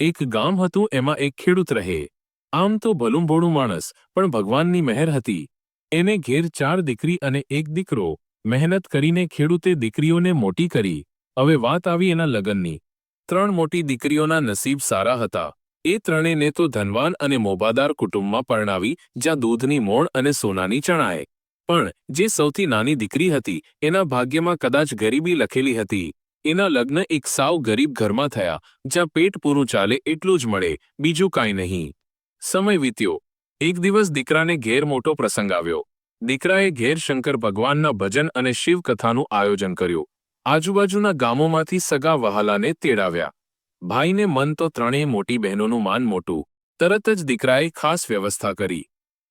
એક ગામ હતું એમાં એક ખેડૂત રહે. આમ તો ભલુંભોળું માણસ, પણ ભગવાનની મહેર હતી. એને ઘેર ચાર દીકરી અને એક દીકરો. મહેનત કરીને ખેડૂતે દીકરીઓને મોટી કરી. હવે વાત આવી એના લગ્નની. ત્રણ મોટી દીકરીઓના નસીબ સારા હતા. એ ત્રણેયને તો ધનવાન અને મોબાદાર કુટુંબમાં પરણાવી, જ્યાં દૂધની મોણ અને સોનાની ચણાએ પણ જે સૌથી નાની દીકરી હતી, એના ભાગ્યમાં કદાચ ગરીબી લખેલી હતી. એના લગ્ન એક સાવ ગરીબ ઘરમાં થયા, જ્યાં પેટ પૂરું ચાલે એટલું જ મળે, બીજું કાંઈ નહીં. સમય વીત્યો. એક દિવસ દીકરાને ઘેર મોટો પ્રસંગ આવ્યો. દીકરાએ ઘેર શંકર ભગવાનના ભજન અને શિવકથાનું આયોજન કર્યું. આજુબાજુના ગામોમાંથી સગા વહાલાને તેડાવ્યા. ભાઈને મન તો ત્રણેય મોટી બહેનોનું માન મોટું. તરત જ દીકરાએ ખાસ વ્યવસ્થા કરી.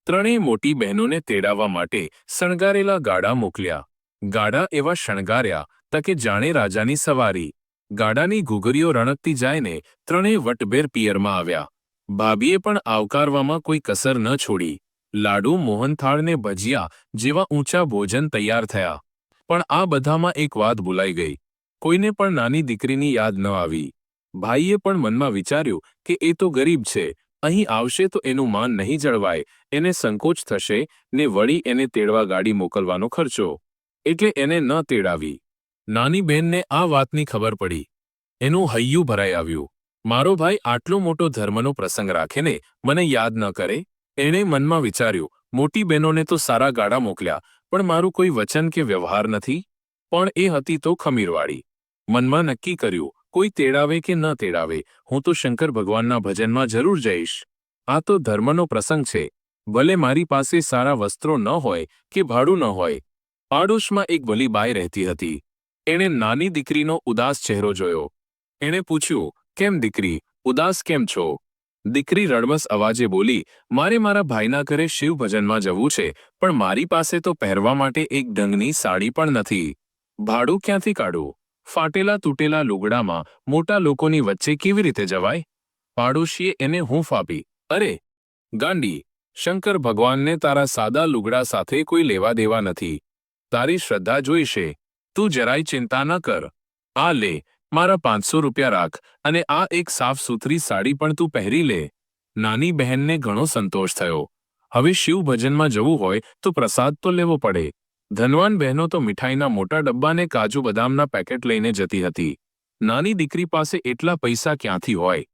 ત્રણેય મોટી બહેનોને તેડાવવા માટે શણગારેલા ગાડા મોકલ્યા. ગાડા એવા શણગાર્યા તકે જાણે રાજાની સવારી. ગાડાની ઘૂઘરીઓ રણકતી જાયને ત્રણેય વટભેર પિયરમાં આવ્યા. ભાભીએ પણ આવકારવામાં કોઈ કસર ન છોડી. લાડુ, મોહનથાળને ભજીયા જેવા ઊંચા ભોજન તૈયાર થયા. પણ આ બધામાં એક વાત ભૂલાઈ ગઈ. કોઈને પણ નાની દીકરીની યાદ ન આવી. ભાઈએ પણ મનમાં વિચાર્યું કે એ તો ગરીબ છે, અહીં આવશે તો એનું માન નહીં જળવાય, એને સંકોચ થશે ને વળી એને તેડવા ગાડી મોકલવાનો ખર્ચો. એટલે એને ન તેડાવી. નાની બહેનને આ વાતની ખબર પડી. એનું હૈયું ભરાઈ આવ્યું. મારો ભાઈ આટલો મોટો ધર્મનો પ્રસંગ રાખીને મને યાદ ન કરે? એણે મનમાં વિચાર્યું. મોટી બહેનોને તો સારા ગાડા મોકલ્યા, પણ મારું કોઈ વચન કે વ્યવહાર નથી? પણ એ હતી તો ખમીરવાળી. મનમાં નક્કી કર્યું. કોઈ તેડાવે કે ન તેડાવે, હું તો શંકર ભગવાનના ભજનમાં જરૂર જઈશ. આ તો ધર્મનો પ્રસંગ છે. ભલે મારી પાસે સારા વસ્ત્રો ન હોય કે ભાડું ન હોય પાડોશમાં એક વલીબાઈ રહેતી હતી. એણે નાની દીકરીનો ઉદાસ ચહેરો જોયો. એણે પૂછ્યું, કેમ દીકરી? ઉદાસ કેમ છો? દીકરી રડમસ અવાજે બોલી, મારે મારા ભાઈના ઘરે શિવ ભજનમાં જવું છે, પણ મારી પાસે તો પહેરવા માટે એક ઢંગની સાડી પણ નથી. ભાડું ક્યાંથી કાઢું? ફાટેલા તૂટેલા લુગડામાં મોટા લોકોની વચ્ચે કેવી રીતે જવાય? પાડોશીએ એને હૂંફ આપી, અરે, ગાંડી, શંકર ભગવાનને તારા સાદા લુગડા સાથે કોઈ લેવા દેવા નથી. તારી શ્રદ્ધા જોઈશે તું જરાય ચિંતા ન કર. આ લે, મારા પાંચસો રૂપિયા રાખ અને આ એક સાફ સુથરી સાડી પણ તું પહેરી લે. નાની બહેનને ઘણો સંતોષ થયો. હવે શિવ ભજનમાં જવું હોય તો પ્રસાદ તો લેવો પડે. ધનવાન બહેનો તો મીઠાઈના મોટા ડબ્બાને કાજુ બદામના પેકેટ લઈને જતી હતી. નાની દીકરી પાસે એટલા પૈસા ક્યાંથી હોય?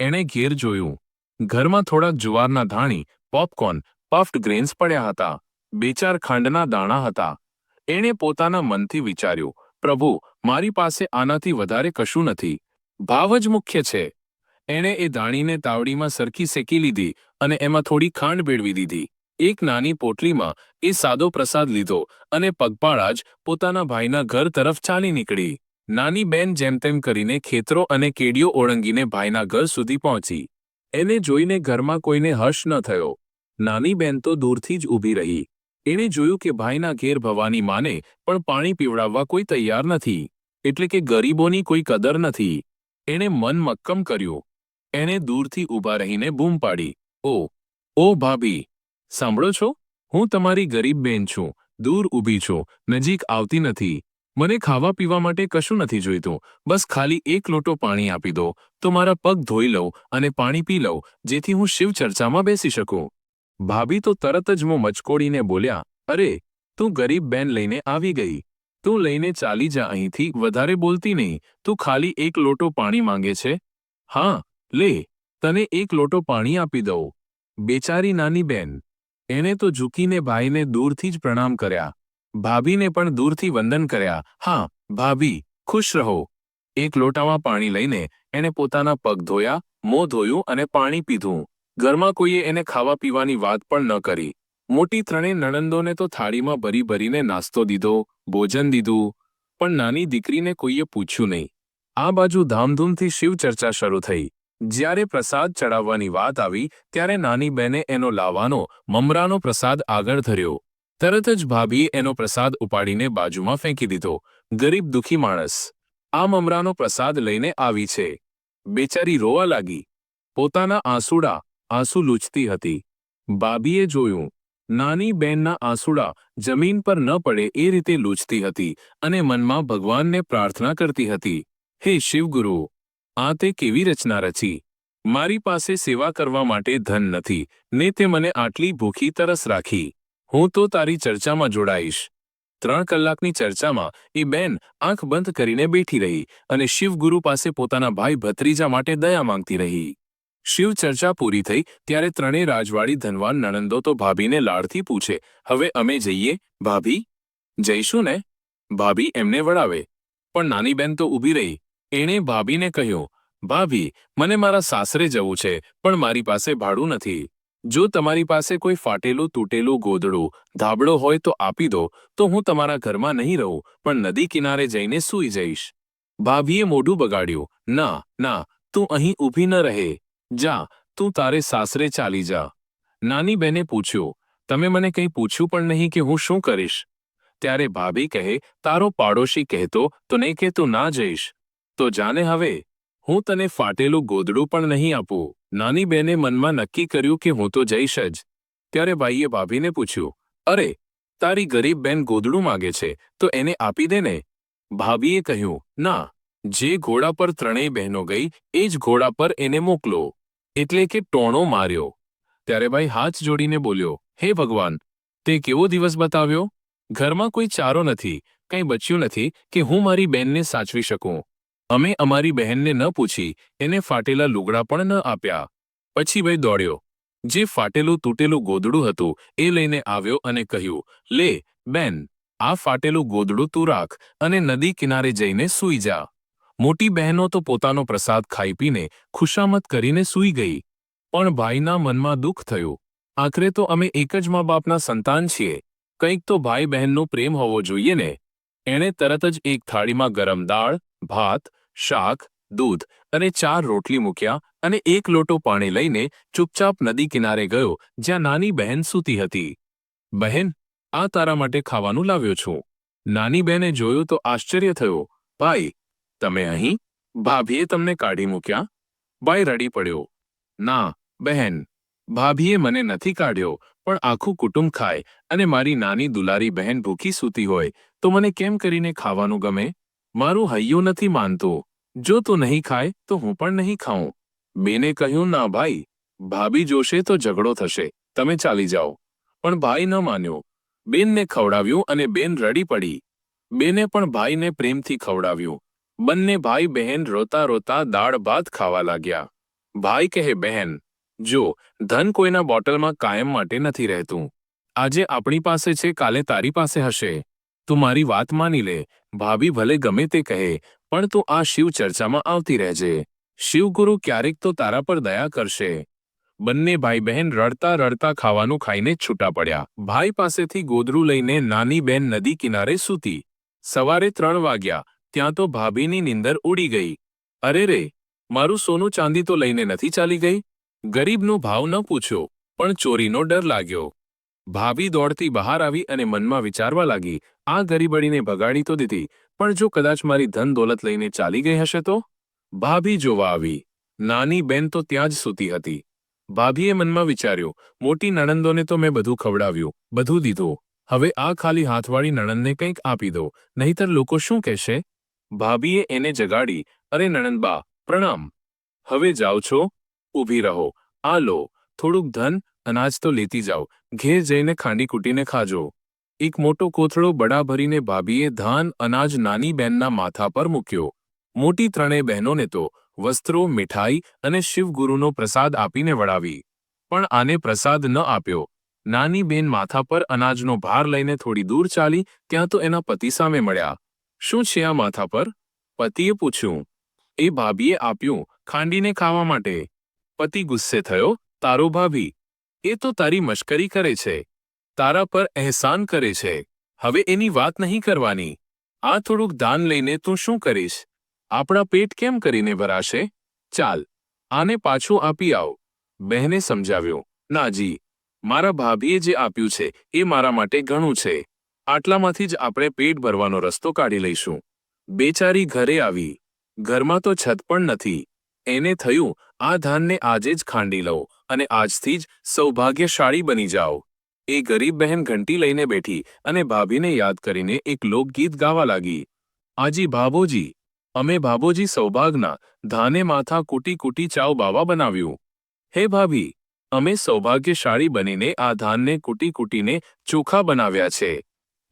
એણે ઘેર જોયું. ઘરમાં થોડાક જુવારના ધાણી, પોપકોર્ન, પફ્ડ ગ્રેન્સ પડ્યા હતા. બે ચાર ખાંડના દાણા હતા. એણે પોતાના મનથી વિચાર્યું, પ્રભુ, મારી પાસે આનાથી વધારે કશું નથી. ભાવ જ મુખ્ય છે. એણે એ દાણીને તાવડીમાં સરખી શેકી લીધી અને એમાં થોડી ખાંડ ભેળવી દીધી. એક નાની પોટલીમાં એ સાદો પ્રસાદ લીધો અને પગપાળા જ પોતાના ભાઈના ઘર તરફ ચાલી નીકળી. નાની બેન જેમ તેમ કરીને ખેતરો અને કેડીઓ ઓળંગીને ભાઈના ઘર સુધી પહોંચી. એને જોઈને ઘરમાં કોઈને હર્ષ ન થયો. નાની બેન તો દૂરથી જ ઊભી રહી. એણે જોયું કે ભાઈના ઘેર ભવાની માને પણ પાણી પીવડાવવા કોઈ તૈયાર નથી, એટલે કે ગરીબોની કોઈ કદર નથી. એણે મન મક્કમ કર્યું. એણે દૂરથી ઊભા રહીને બૂમ પાડી. ઓ ઓ ભાભી, સાંભળો છો? હું તમારી ગરીબ બેન છું, દૂર ઊભી છું, નજીક આવતી નથી. મને ખાવા પીવા માટે કશું નથી જોઈતું. બસ ખાલી એક લોટો પાણી આપી દો. તો મારા પગ ધોઈ લઉં અને પાણી પી લઉં, જેથી હું શિવ ચર્ચામાં બેસી શકું. ભાભી તો તરત જ મોં મચકોડીને બોલ્યા, અરે, તું ગરીબ બેન લઈને આવી ગઈ. તું લઈને ચાલી જા, અહીંથી વધારે બોલતી નહીં. તું ખાલી એક લોટો પાણી માંગે છે. હા, લે, તને એક લોટો પાણી આપી દઉં. બેચારી નાની બેન. એણે તો ઝૂકીને ભાઈને દૂરથી જ પ્રણામ કર્યા. ભાભીને પણ દૂરથી વંદન કર્યા. હા, ભાભી, ખુશ રહો. એક લોટામાં પાણી લઈને એણે પોતાના પગ ધોયા, મોં ધોયું અને પાણી પીધું. ઘરમાં કોઈએ એને ખાવા પીવાની વાત પણ ન કરી. મોટી ત્રણેય નણંદોને તો થાળીમાં ભરી ભરીને નાસ્તો દીધો, ભોજન દીધું, પણ નાની દીકરીને કોઈએ પૂછ્યું નહીં. આ બાજુ ધામધૂમથી શિવ ચર્ચા શરૂ થઈ. જ્યારે પ્રસાદ ચડાવવાની વાત આવી, ત્યારે નાની બહેને એનો લાવવાનો, મમરાનો પ્રસાદ આગળ ધર્યો. તરત જ ભાભીએ એનો પ્રસાદ ઉપાડીને બાજુમાં ફેંકી દીધો. ગરીબ દુખી માણસ. આ મમરાનો પ્રસાદ લઈને આવી છે. બેચારી રોવા લાગી. પોતાના આંસુડા આંસુ લૂછતી હતી. બાબીએ જોયું, નાની બેનના આંસુડા જમીન પર ન પડે એ રીતે લૂછતી હતી અને મનમાં ભગવાનને પ્રાર્થના કરતી હતી, હે શિવગુરુ, આ તે કેવી રચના રચી? મારી પાસે સેવા કરવા માટે ધન નથી, ને તે મને આટલી ભૂખી તરસ રાખી. હું તો તારી ચર્ચામાં જોડાઈશ. ત્રણ કલાકની ચર્ચામાં એ બેન આંખ બંધ કરીને બેઠી રહી અને શિવગુરુ પાસે પોતાના ભાઈ ભત્રીજા માટે દયા માંગતી રહી. શિવ ચર્ચા પૂરી થઈ ત્યારે ત્રણેય રાજવાડી ધનવાન નણંદો તો ભાભીને લાડથી પૂછે, હવે અમે જઈએ? ભાભી? જઈશું ને. ભાભી એમને વળાવે. પણ નાની બેન તો ઊભી રહી. એણે ભાભીને કહ્યું, ભાભી, મને મારા સાસરે જવું છે, પણ મારી પાસે ભાડું નથી. જો તમારી પાસે કોઈ ફાટેલું તૂટેલું ગોદડું, ધાબળો હોય તો આપી દો, તો હું તમારા ઘરમાં નહીં રહું, પણ નદી કિનારે જઈને સૂઈ જઈશ. ભાભીએ મોઢું બગાડ્યું, ના ના, તું અહીં ઊભી ન રહે. જા, તું તારે સાસરે ચાલી જા. નાની બેને પૂછ્યું, તમે મને કંઈ પૂછ્યું પણ નહીં કે હું શું કરીશ? ત્યારે ભાભી કહે, તારો પાડોશી કહેતો તો નહીં કે તું ના જઈશ. તો જાને હવે, હું તને ફાટેલું ગોદડું પણ નહીં આપું. નાની બેને મનમાં નક્કી કર્યું કે હું તો જઈશ જ. ત્યારે ભાઈએ ભાભીને પૂછ્યું, અરે, તારી ગરીબ બેન ગોદડું માગે છે, તો એને આપી દે ને. ભાભીએ કહ્યું, ના જે ઘોડા પર ત્રણેય બહેનો ગઈ, એ જ ઘોડા પર એને મોકલો. એટલે કે ટોણો માર્યો. ત્યારે ભાઈ હાથ જોડીને બોલ્યો, હે ભગવાન, તે કેવો દિવસ બતાવ્યો? ઘરમાં કોઈ ચારો નથી, કંઈ બચ્યું નથી કે હું મારી બહેનને સાચવી શકું? અમે અમારી બહેનને ન પૂછી, એને ફાટેલા લુગડા પણ ન આપ્યા. પછી ભાઈ દોડ્યો. જે ફાટેલું તૂટેલું ગોદડું હતું, એ લઈને આવ્યો અને કહ્યું, લે, બેન, આ ફાટેલું ગોદડું તું રાખ અને નદી કિનારે જઈને સૂઈ જા. મોટી બહેનો તો પોતાનો પ્રસાદ ખાઈ પીને ખુશામત કરીને સૂઈ ગઈ. પણ ભાઈના મનમાં દુઃખ થયું. આખરે તો અમે એક જ મા બાપના સંતાન છીએ. કંઈક તો ભાઈ બહેનનો પ્રેમ હોવો જોઈએ ને. એણે તરત જ એક થાળીમાં ગરમ દાળ, ભાત, શાક, દૂધ અને ચાર રોટલી મૂક્યા અને એક લોટો પાણી લઈને ચૂપચાપ નદી કિનારે ગયો, જ્યાં નાની બહેન સૂતી હતી. બહેન, આ તારા માટે ખાવાનું લાવ્યો છું. નાની બહેને જોયું તો આશ્ચર્ય થયો. ભાઈ તમે અહીં? ભાભીએ તમને કાઢી મૂક્યા? ભાઈ રડી પડ્યો. ના, બહેન, ભાભીએ મને નથી કાઢ્યો, પણ આખું કુટુંબ ખાય અને મારી નાની દુલારી બહેન ભૂખી સૂતી હોય, તો મને કેમ કરીને ખાવાનું ગમે? મારું હૈયું નથી માનતું. જો તું નહીં ખાય, તો હું પણ નહીં ખાઉં. બેને કહ્યું, ના ભાઈ, ભાભી જોશે તો ઝઘડો થશે. તમે ચાલી જાઓ. પણ ભાઈ ન માન્યો. બેનને ખવડાવ્યું અને બેન રડી પડી. બેને પણ ભાઈને પ્રેમથી ખવડાવ્યું. બંને ભાઈ બહેન રોતા રોતા દાળ ભાત ખાવા લાગ્યા. ભાઈ કહે, બહેન, જો, ધન કોઈના બોટલમાં કાયમ માટે નથી રહેતું. આજે આપણી પાસે છે, કાલે તારી પાસે હશે. તું મારી વાત માની લે. ભાભી ભલે ગમે તે કહે, પણ તું આ શિવ ચર્ચામાં આવતી રહેજે. શિવગુરુ ક્યારેક તો તારા પર દયા કરશે. બંને ભાઈ બહેન રડતા રડતા ખાવાનું ખાઈને છૂટા પડ્યા. ભાઈ પાસેથી ગોદરું લઈને નાની બહેન નદી કિનારે સૂતી. સવારે ત્રણ વાગ્યા. ત્યાં તો ભાભીની નીંદર ઉડી ગઈ. અરે રે, મારું સોનું ચાંદી તો લઈને નથી ચાલી ગઈ? ગરીબનો ભાવ ન પૂછ્યો, પણ ચોરીનો ડર લાગ્યો. ભાભી દોડતી બહાર આવી અને મનમાં વિચારવા લાગી, આ ગરીબડીને ભગાડી તો દીધી, પણ જો કદાચ મારી ધન દોલત લઈને ચાલી ગઈ હશે તો? ભાભી જોવા આવી. નાની બેન તો ત્યાં જ સૂતી હતી. ભાભીએ મનમાં વિચાર્યું, મોટી નણંદોને તો મેં બધું ખવડાવ્યું, બધું દીધું. હવે આ ખાલી હાથવાળી નણંદને કંઈક આપી દો, નહીતર લોકો શું કહેશે? ભાભીએ એને જગાડી, અરે નણંદબા, પ્રણામ. હવે જાઓ છો? ઊભી રહો. આ લો. થોડુંક ધન, અનાજ તો લેતી જાઓ. ઘેર જઈને ખાંડી કૂટીને ખાજો. એક મોટો કોથળો બડા ભરીને ભાભીએ ધાન, અનાજ નાની બહેનના માથા પર મૂક્યો. મોટી ત્રણેય બહેનોને તો વસ્ત્રો, મીઠાઈ અને શિવગુરુનો પ્રસાદ આપીને વળાવી. પણ આને પ્રસાદ ન આપ્યો. નાની બેન માથા પર અનાજનો ભાર લઈને થોડી દૂર ચાલી, ત્યાં તો એના પતિ સામે મળ્યા. શું છે આ માથા પર? પતિએ પૂછ્યું. એ ભાભીએ આપ્યું ખાંડીને ખાવા માટે. પતિ ગુસ્સે થયો, તારો ભાભી, એ તો તારી મશ્કરી કરે છે. તારા પર અહેસાન કરે છે. હવે એની વાત નહીં કરવાની. આ થોડુંક દાન લઈને તું શું કરીશ? આપણા પેટ કેમ કરીને ભરાશે? ચાલ, આને પાછું આપી આવ. બહેને સમજાવ્યું નાજી મારા ભાભીએ જે આપ્યું છે એ મારા માટે ઘણું છે. આટલામાંથી જ આપણે પેટ ભરવાનો રસ્તો કાઢી લઈશું. બેચારી ઘરે આવી. ઘરમાં તો છત પણ નથી. એને થયું, આ ધાનને આજે જ ખાંડી લઉં અને આજથી જ સૌભાગ્યશાળી બની જાઓ. એ ગરીબ બહેન ઘંટી લઈને બેઠી અને ભાભીને યાદ કરીને એક લોકગીત ગાવા લાગી. આજી ભાભોજી, અમે ભાભોજી સૌભાગના ધાને માથા કૂટી કૂટી ચાવ બાવા બનાવ્યું. હે ભાભી, અમે સૌભાગ્યશાળી બનીને આ ધાનને કૂટી કૂટીને ચોખા બનાવ્યા છે.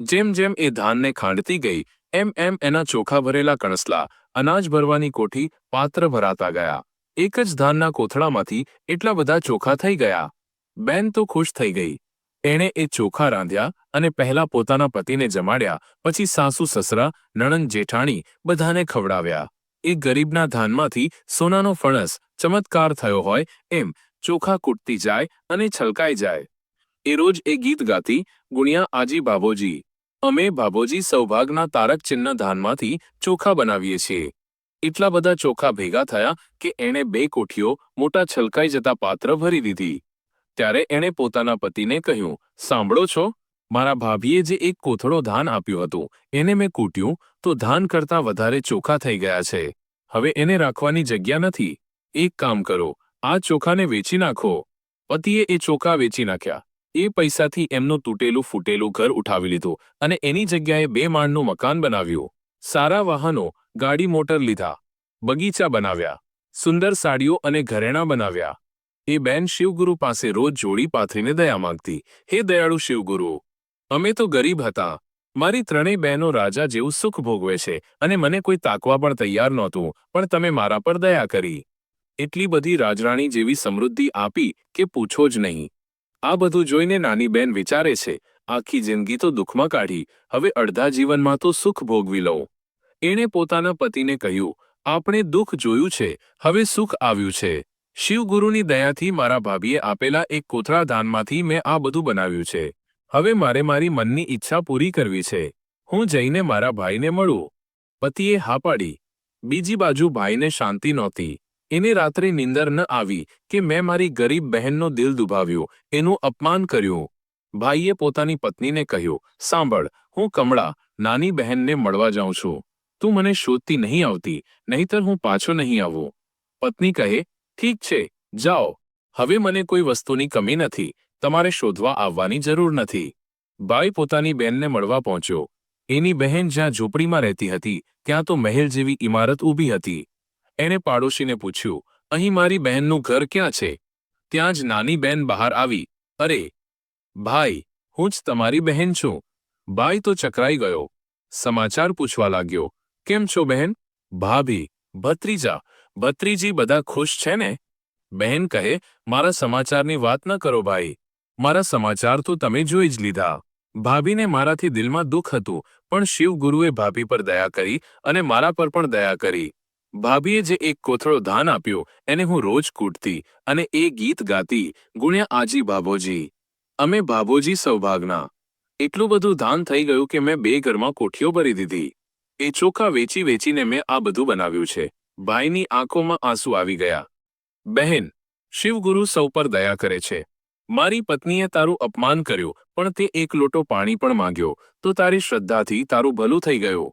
જેમ જેમ એ ધાનને ખાંડતી ગઈ, એમ એમ એના ચોખા ભરેલા કણસલા, અનાજ ભરવાની કોઠી પાત્ર ભરાતા ગયા. એક જ ધાનના કોથળામાંથી એટલા બધા ચોખા થઈ ગયા. બેન તો ખુશ થઈ ગઈ. એણે એ ચોખા રાંધ્યા અને પહેલા પોતાના પતિને જમાડ્યા, પછી સાસુ, સસરા, નણંદ, જેઠાણી બધાને ખવડાવ્યા. એ ગરીબના ધાનમાંથી સોનાનો ફણસ ચમત્કાર થયો હોય એમ ચોખા કૂટતી જાય અને છલકાઈ જાય. એ રોજ એ ગીત ગાતી, ગુણ્યા આજી બાબોજી અમે બાબોજી સૌભાગના તારક ચિહ્ન ધાનમાંથી ચોખા બનાવીએ છીએ. એટલા બધા ચોખા ભેગા થયા કે એણે બે કોઠીઓ મોટા છલકાઈ જતા પાત્ર ભરી દીધી. ત્યારે એણે પોતાના પતિને કહ્યું, સાંભળો છો, મારા ભાભીએ જે એક કોથળો ધાન આપ્યું હતું, એને મેં કૂટ્યું, તો ધાન કરતાં વધારે ચોખા થઈ ગયા છે. હવે એને રાખવાની જગ્યા નથી. એક કામ કરો, આ ચોખાને વેચી નાખો. પતિએ એ ચોખા વેચી નાખ્યા. એ પૈસાથી એમનું તૂટેલું ફૂટેલું ઘર ઉઠાવી લીધું અને એની જગ્યાએ બે માળનું મકાન બનાવ્યું. સારા વાહનો, ગાડી મોટર લીધા, બગીચા બનાવ્યા, સુંદર સાડીઓ અને ઘરેણાં બનાવ્યા. એ બેન શિવગુરુ પાસે રોજ જોડી પાથરીને દયા માંગતી. હે દયાળુ શિવગુરુ, અમે તો ગરીબ હતા. મારી ત્રણેય બહેનો રાજા જેવું સુખ ભોગવે છે અને મને કોઈ તાકવા પણ તૈયાર નહોતું, પણ તમે મારા પર દયા કરી. એટલી બધી રાજરાણી જેવી સમૃદ્ધિ આપી કે પૂછો જ નહીં. આ બધું જોઈને નાની બેન વિચારે છે, આખી જિંદગી તો દુઃખમાં કાઢી, હવે અડધા જીવનમાં તો સુખ ભોગવી લઉં. એણે પોતાના પતિને કહ્યું, આપણે દુઃખ જોયું છે, હવે સુખ આવ્યું છે. શિવગુરુની દયાથી મારા ભાભીએ આપેલા એક કોથળા દાનમાંથી મેં આ બધું બનાવ્યું છે. હવે મારે મારી મનની ઈચ્છા પૂરી કરવી છે. હું જઈને મારા ભાઈને મળું. પતિએ હા પાડી. બીજી બાજુ ભાઈને શાંતિ નહોતી. એને રાત્રે નિંદર ન આવી કે મેં મારી ગરીબ બહેનનો દિલ દુભાવ્યું, એનું અપમાન કર્યું. ભાઈએ પોતાની પત્નીને કહ્યું, સાંભળ, હું કમળા, નાની બહેનને મળવા જાઉં છું. તું મને શોધતી નહીં આવતી, નહીંતર હું પાછો નહીં આવું. પત્ની કહે, ઠીક છે, જાઓ. હવે મને કોઈ વસ્તુની કમી નથી, તમારે શોધવા આવવાની જરૂર નથી. ભાઈ પોતાની બહેનને મળવા પહોંચ્યો. એની બહેન જ્યાં ઝૂંપડીમાં રહેતી હતી, ત્યાં તો મહેલ જેવી ઇમારત ઊભી હતી. એણે પાડોશીને પૂછ્યું, અહીં મારી બહેનનું ઘર ક્યાં છે? ત્યાં જ નાની બહેન બહાર આવી. અરે, ભાઈ, હું જ તમારી બહેન છું. ભાઈ તો ચકરાઈ ગયો. સમાચાર પૂછવા લાગ્યો, કેમ છો બહેન? ભાભી, ભત્રીજા, ભત્રીજી બધા ખુશ છે ને? બહેન કહે, મારા સમાચારની વાત ન કરો ભાઈ. મારા સમાચાર તો તમે જોઈ જ લીધા. ભાભીને મારાથી દિલમાં દુઃખ હતું, પણ શિવગુરુએ ભાભી પર દયા કરી અને મારા પર પણ દયા કરી. ભાભીએ જે એક કોથળો ધાન આપ્યો, એને હું રોજ કૂટતી અને એ ગીત ગાતી, ગુણ્યા આજી ભાભોજી. અમે ભાભોજી સૌભાગના. એટલું બધું ધાન થઈ ગયું કે મેં બે ઘરમાં કોઠીઓ ભરી દીધી. એ ચોખા વેચી વેચીને મેં આ બધું બનાવ્યું છે. ભાઈની આંખોમાં આંસુ આવી ગયા. બહેન, શિવગુરુ સૌ પર દયા કરે છે. મારી પત્નીએ તારું અપમાન કર્યું, પણ તે એક લોટો પાણી પણ માંગ્યો, તો તારી શ્રદ્ધાથી તારું ભલું થઈ ગયું.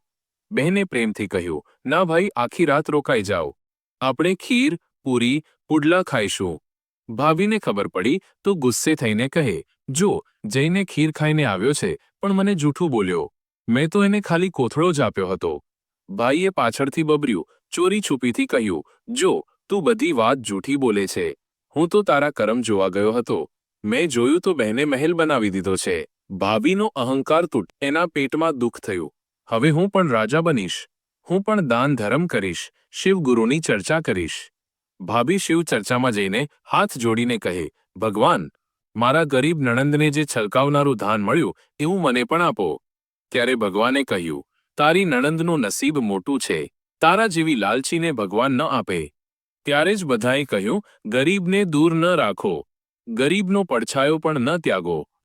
બહેને પ્રેમથી કહ્યું, ના ભાઈ, આખી રાત રોકાઈ જાઓ. આપણે ખીર, પૂરી, પુડલા ખાઈશું. ભાભીને ખબર પડી, તો ગુસ્સે થઈને કહે, જો, જઈને ખીર ખાઈને આવ્યો છે, પણ મને જૂઠું બોલ્યો. મેં તો એને ખાલી કોથળો જ આપ્યો હતો. ભાઈએ પાછળથી બબર્યું, ચોરી છુપીથી કહ્યું, જો, તું બધી વાત જૂઠી બોલે છે. હું તો તારા કરમ જોવા ગયો હતો. મેં જોયું તો બહેને મહેલ બનાવી દીધો છે. ભાભીનો અહંકાર તૂટ, એના પેટમાં દુઃખ થયું. હવે હું પણ રાજા બનીશ. હું પણ દાન ધર્મ કરીશ. શિવગુરુની ચર્ચા કરીશ. ભાભી શિવ ચર્ચામાં જઈને હાથ જોડીને કહે, ભગવાન, મારા ગરીબ નણંદને જે છલકાવનારું ધાન મળ્યું, એવું મને પણ આપો. ત્યારે ભગવાને કહ્યું, તારી નણંદનું નસીબ મોટું છે. તારા જેવી લાલચીને ભગવાન ન આપે. ત્યારે જ બધાએ કહ્યું, ગરીબને દૂર ન રાખો. ગરીબનો પડછાયો પણ ન ત્યાગો.